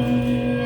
Música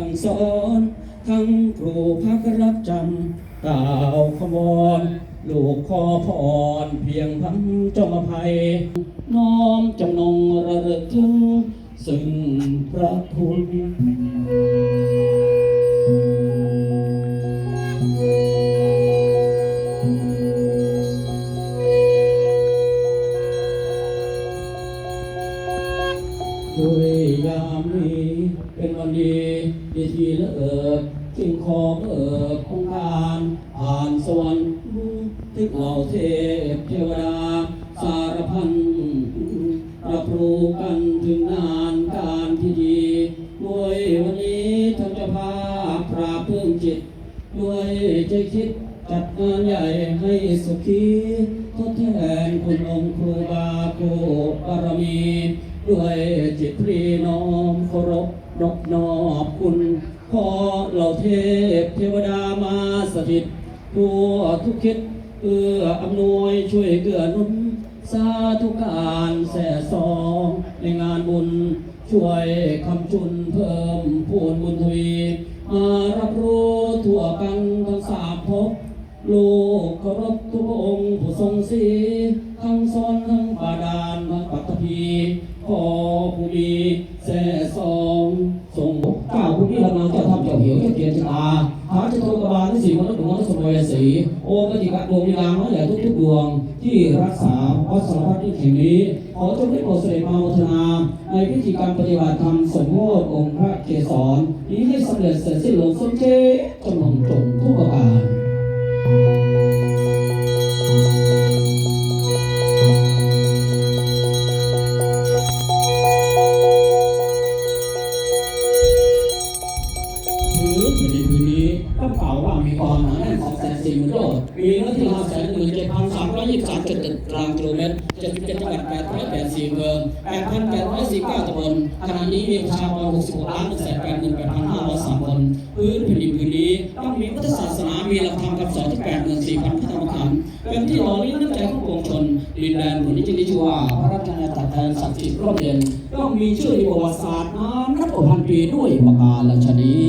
สั่งสอน ทั้งครูพักรับจำกล่าวขมอนลูกขอพรเพียงพันจงอภัย น้อมจำนงระลึกถึง ซึ่งพระคุณ ดีทีเลิกจึงขอเบิกองค์การผ่านสวรรค์ทึกเหล่าเทพเทวดา สารพันรับรู้กันถึงงานการที่ดีด้วยวันนี้ทั้งเจะพาพปราบเพิ่มจิต ด้วยใจคิดจัดงานใหญ่ให้สุขี นอบคุณขอเหล่าเทพเทวดามาสถิตทั่วทุกคิดเอื้ออำนวยช่วยเกื้อหนุนสาธุการแส่สองในงานบุญ ช่วยคำจุนเพิ่มพูนบุญทวีมารับรู้ทั่วกันทั้งสามภพลูกเคารพทุกพระองค์ผู้ทรงศีทั้งสอนทั้งบาดาลทั้งปัตตภีขอผู้มีแส่สอง สีโอปฏิกะดวงวิลางน้อยใหญ่ทุกๆดวง ที่รักษาวัดสารพัดที่แห่งนี้ ขอจงได้โปรดเสด็จมาวัฒนา ในพิธีการปฏิบัติธรรมสมโภชองค์พระเกศรนี้ให้สำเร็จเสร็จสิ้นลงสมเจจงลงจงทุกประการ เมตรเจ็ดสิบเจ็ดจังหวัดแปดร้อยแปดสี่อำเภอแปดพันแปดร้อยสี่เก้าตำบลขณะนี้มีประชากรหกสิบหกล้านหนึ่งแสนแปดหมื่นแปดพันห้าร้อยสามคนพื้นแผ่นดินผืนนี้ต้องมีพุทธศาสนามีหลักธรรมคำสอนที่แปดหมื่นสี่พันพระธรรมขันธ์เป็นที่หล่อเลี้ยงน้ำใจของปวงชนดินแดนผืนนี้จึงได้ชื่อว่าพระราชอาณาจักรแทนศักดิ์สิทธิ์ร่มเย็นต้องมีชื่อในประวัติศาสตร์นานนับกพันปีด้วยประการฉนี้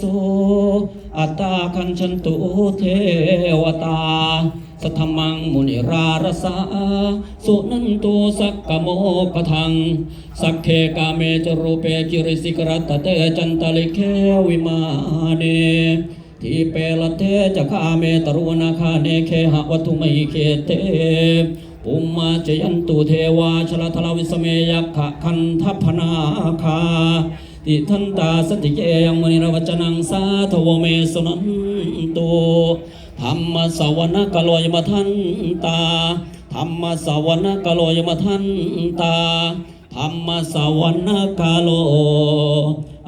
สุอัตตาคันชันตุเทวตาสัทธมังมุนิรารสาสุนันตุสักกโมกทัง สักเคกาเมจรูเปกิริสิกรัตเตจันตลิเควิมาเนทีเปลเทจะคาเมตรุนาคาเนเคหะวัตุไมเคเตปุมมาจยันตุเทวาชลทลวิสเมยักขะคันทัพนาคา ติทันตาสติเกยังมณีรวจนังสาทวเมสนันตุธรรมสวรรกโลยมาทันตาธรรมสวรรกโลยมาทันตาธรรมสวรรกโล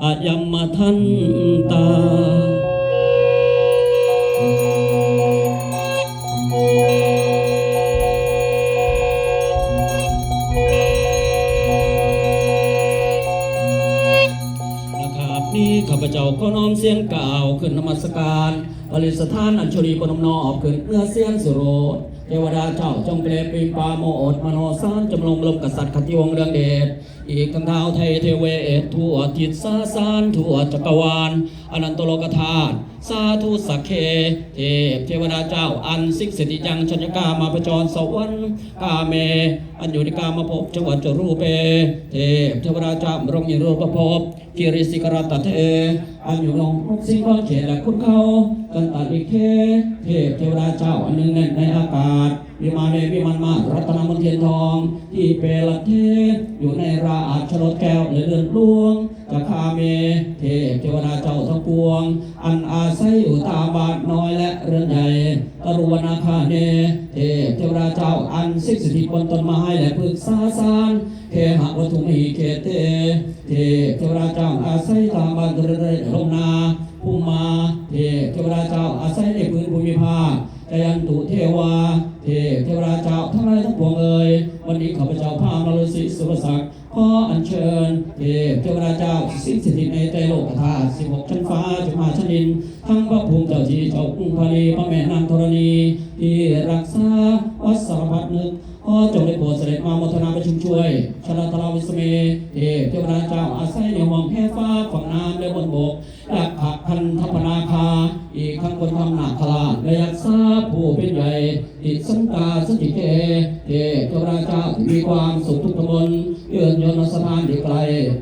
อายัมมทันตา ข้าพเจ้าก็น้อมเสียงกล่าวขึ้นนมัสการบริสถานอัญชลีปนมนอบขึ้นเนื้อเสียงสุโรเทวดาเจ้าจงเปรปีปาโมดมโนสานจำลองลมกษัตริย์ขติวงศ์เรืองเดชอีกทั้งเท้าไทยเทเวศทั่วทิศสาสานทั่วจักรวาล อนันตโลกธาตุสาธุสักเค เทพเทวดาเจ้าอันสิกสิทธิยังชัญกามาประจรสวรรค์กาเม อันอยู่ในกามาภพจังหวัดจรูเป เทพเทวดาเจ้ารงยิรูปภพกิริสิกรตเทอันอยู่ลงทุกสิงก็เฉดและคุณเขากันตัดอิเค เทพเทวดาเจ้าอันหนึ่งแน่นในอากาศ วิมานเนวิมานมารัตนมนเทียนทอง ที่เปรตเทอยู่ในราชรถแก้วและเรือนหลวงจะคาเม เทพเทวดาเจ้าทั้งปวง อันอาศัยอยู่ตามบาทน้อยและเรือนใหญ่ตรุวนาคาเน เทพเทวดาเจ้าอันสิกสถิบนต้นไม้และพึกษาสารเคหะวัตถุมีเขตเต เทพเทวดาเจ้าอาศัยตามบาทเรือนใหญ่ลมนาภูมิมาเทพเทวดาเจ้าอาศัยในพื้นภูมิภาค จยันตุเทวา เทพเทวดาเจ้าทั้งหลายทั้งปวงเอ่ยวันนี้ข้าพเจ้าพามารสิสุรศักดิ์ขออัญเชิญ เทพเทวดาเจ้าสิ่งสถิตในใจโลกธาตุสิบหกชั้นฟ้าจุมาชนิน ทั้งพระภูมิเจ้าที่เจ้ากรุงพาลีพระแม่นางธรณี ที่รักษาวัดสารพัดนึกขอจงได้โปรดเสด็จมาโมทนาประชุมช่วยชนะทราวิสเม เทพเทวดาเจ้าอาศัยในห่วงแผ่ฟ้าฝั่งน้ำและบนบก และขักพันธปนาคา อีกทั้งคนทำหนักขลาดและยักษ์ทราผู้เป็นใหญ่ติดสังกาสติเกเทพเทวดาเจ้าที่มีความสุขทุกตำบลเยื่อนยนสถานที่ไกล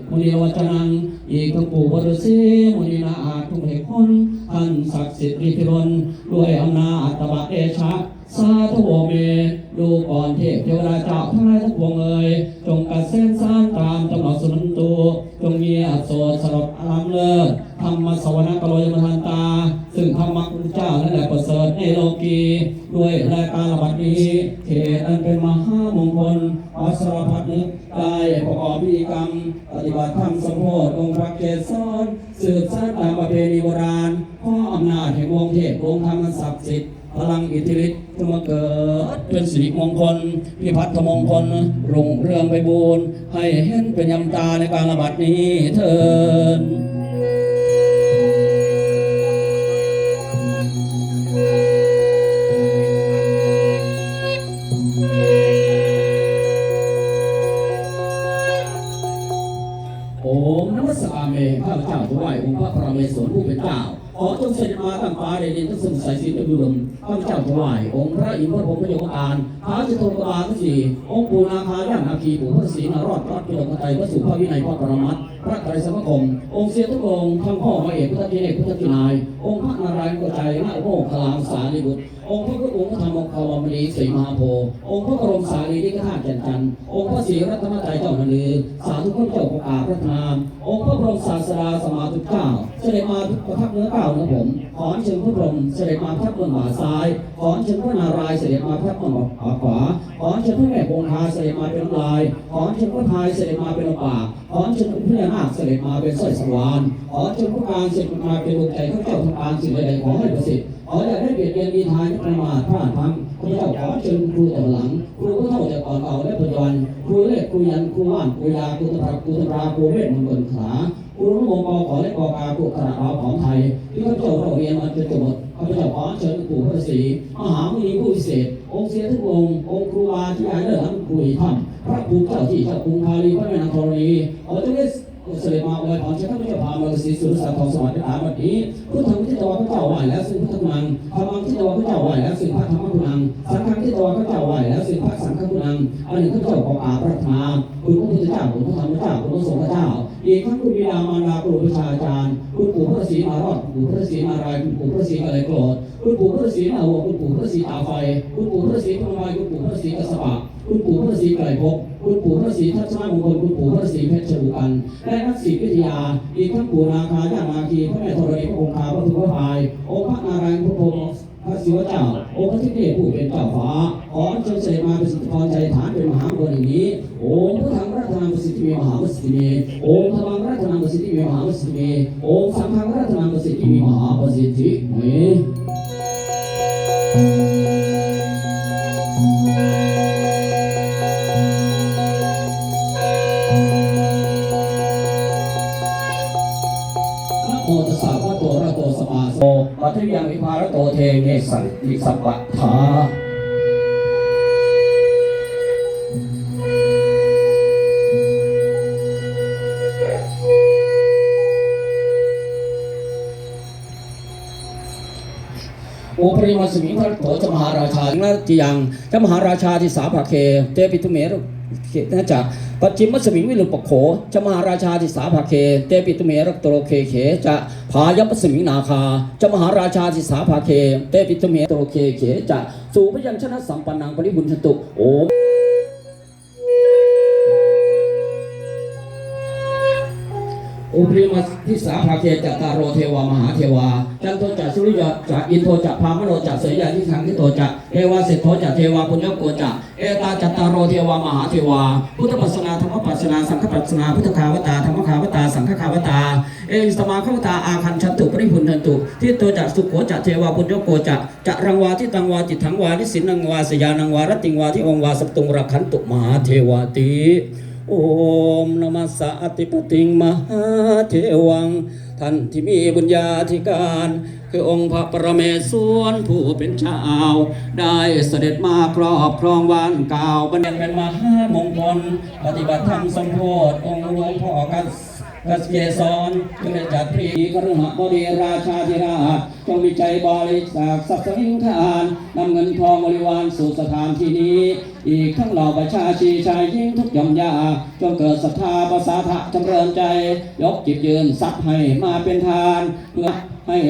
มุนีวัจนัง อีกทั้งปู่บริสีมุนีนาอาจทุกเหตุผลท่านศักดิ์สิทธิ์ฤทธิรนด้วยอำนาจตบะเอชะ สาธุโอเมดูก่อนเทพเทวดาเจ้าทั้งหลายทั้งปวงเอ่ยจงกัดเส้นสร้างตามตำหนักสนุนตัวจงเงียบโสดสลดอารามเลิศธรรมสวรรคโลยมทันตา ซึ่งธรรมะพุทธเจ้านั่นแหละประเสริฐในโลกีด้วยรายการระบัดนี้เขตอันเป็นมหามงคลอัสรพัดนึกได้ประกอบพิธีกรรม ปฏิบัติธรรมสมโภชองค์พระเกศสอนสืบสานตามประเพณีโบราณพ่ออำนาจแห่งวงเทพวงธรรมศักดิ์สิทธิ์ พลังอิทธิฤทธิ์จะมาเกิดเป็นสิริมงคลพิพัฒน์มงคลรุ่งเรืองไปบูรณ์ให้เห็นเป็นยำตาในการระบาดนี้เถิด พรสุภาพวินัยพระปรมัตพระไตรสมคม องค์เสียทุกองค์ทั้งพ่อพระเอกพุทธเจเนกพุทธกินาย องค์พระนารายณ์กุใจนาโมกขลามสารีบุตร องค์พระพุทธองค์พระธรรมองค์คาวมณีสีมหาโพธิองค์พระบรมสารีริกธาตุจันจันองค์พระศรีรัตนตรัยเจ้าหนือสาธุพระเจ้าของอาพระนาม องค์พระบรมศาสดาสมาธุเจ้า เสด็จมาทุกประทับเนื้อเก้าเนื้อผม ขอเชิญพระพรมเสด็จมาทับบนบ่าซ้าย ขอเชิญพระนารายณ์เสด็จมาทับบนบ่าขวา ขอเชิญพระแม่คงคาเสด็จมาเป็นลาย ขอเชิญพระพายเสด็จมาเป็นลปาขอเชิญพระพญานากเสด็จมาเป็นสร้อยสวรรค์ขอเชิญพระการเสด็จมาเป็นดวงใจข้าเจ้าทุการสิ่งใดๆขอให้ประสิทธิ์ขออย่าได้เบียดเบียนมีทายประมาทพลาดพลั้งข้าเจ้าขอเชิญครูต่อหลังครูผู้เท่าแต่ก่อนเก่าและปัจจุบันครูเลขครูยันครูว่านครูยาครูตะพักครูตะราครูเวทมนต์ขา กูรุ่งโมงกอขอและกอกาครูขนาดเอาของไทยที่ข้าเจ้าเราเรียนมันจะจบหมดข้าพเจ้าขอเชิญปู่พระศรีมหามุนีผู้พิเศษ องค์เสียทุกองค์องค์ครูบาที่อาเลิศทั้งครูอีกท่านพระภูเจ้าที่เจ้ากรุงพาลีพระแม่นางธรณีขอจงได้ เสด็จมาอวยพรเจ้าข้าพเจ้าพามาศรีสุรศักดิ์ทองสวัสดิ์อาบัดนี้พุทธังที่ตัวพระเจ้าไหวแล้วซึ่งพุทธังนังธรรมังที่ตัวพระเจ้าไหวแล้วซึ่งพระธรรมกุณังสังฆังที่ตัวพระเจ้าไหวแล้วซึ่งพระสังฆกุณังอันหนึ่งพระเจ้าของอาพระธรรมคุณพระพุทธเจ้าคุณพระธรรมเจ้าคุณพระสงฆ์เจ้าอีกทั้งคุณบิดามารดาครูประชาจารย์คุณปู่พระศรีมารอดคุณปู่พระศรีมารายคุณปู่พระศรีอะไรโกรธคุณปู่พระศรีนาหัวคุณปู่พระศรีตาไฟคุณปู่พระศรีพรหมายคุณปู่พระศรีกสปะ คุณปู่พระศรีไกรภพคุณปู่พระศรีทัศนมงคลคุณปู่พระศรีเพชรชลุกันและนักศิษย์วิทยาอีกทั้งปู่นาคาญานาคีพระแม่ธรณีพระองค์คาพระทุกพระพายองค์พระนารายณ์พระพรหมพระศิวเจ้าองค์พระทิเดชผู้เป็นเจ้าฟ้าขอเชิญเสด็จมาเป็นสิทรใจฐานเป็นมหามงคลอย่างนี้โอ้พระธรรมรัตนังประสิทธิเมมหาประสิทธิเมโอ้ธรรมรัตนังประสิทธิเมมหาประสิทธิเมโอ้สังฆรัตนังประสิทธิเมมหาประสิทธิเม สันติสัพพะทาโอปริมาสมิงพระโตจมหาราชาทิติยังจมหาราชาที่สาภาเค เตปิทุเมรุ เขตนะจากปัจจิมัสมิงวิลุปโขจมหาราชาทิสาภาเค เตปิตุเมรักโตโรเคเข จะพายัปสมิงนาคาจมหาราชาทิสาภาเค เตปิตุเมโตโรเคเข จะสู่พยัญชนะสัมปันนังปริบุญชตุโอม อุปริมาทิสาภาเคจตารโรเทวามหาเทวา จันโทจักสุริยจักอินโทจักพามโนจักเสยยาทิสังคิโตจักเอวาเสโทจักเทวาปุญญโกจักเอตาจัตตารโรเทวามหาเทวา พุทธปัสนาธรรมปัสนาสังฆปัสนาพุทธคาวตาธรรมคาวตาสังฆคาวตา เอสมาคาวตาอาคันชันตุปริพุนทันตุทิโตจักสุโขจักเทวาปุญญโกจักจะรังวาทิตังวาจิตถังวานิสินังวาสยานังวารติงวาทิองวาสัพตุงรักขันตุมหาเทวาติ โอมนมัสสะอติปติงมหาเทวัง ท่านที่มีบุญญาธิการ คือองค์พระปรเมศวรผู้เป็นชาว ได้เสด็จมาครอบครองวันเก่าวบันเดนเป็นมหามงคล ปฏิบัติธรรมสมโพธิองค์หลวงพ่อกัน กัสเกสรจึงได้จัดพรีกรุณาบดีราชาธิราชจงมีใจบริจาคทรัพย์สินทานนำเงินทองบริวารสู่สถานที่นี้ อีกทั้งเหล่าประชาชีชายยิ่งทุกย่อมยาจงเกิดศรัทธาประสาทะจำเริญใจ ยกจิตยืนทรัพย์ให้มาเป็นทาน เพื่อให้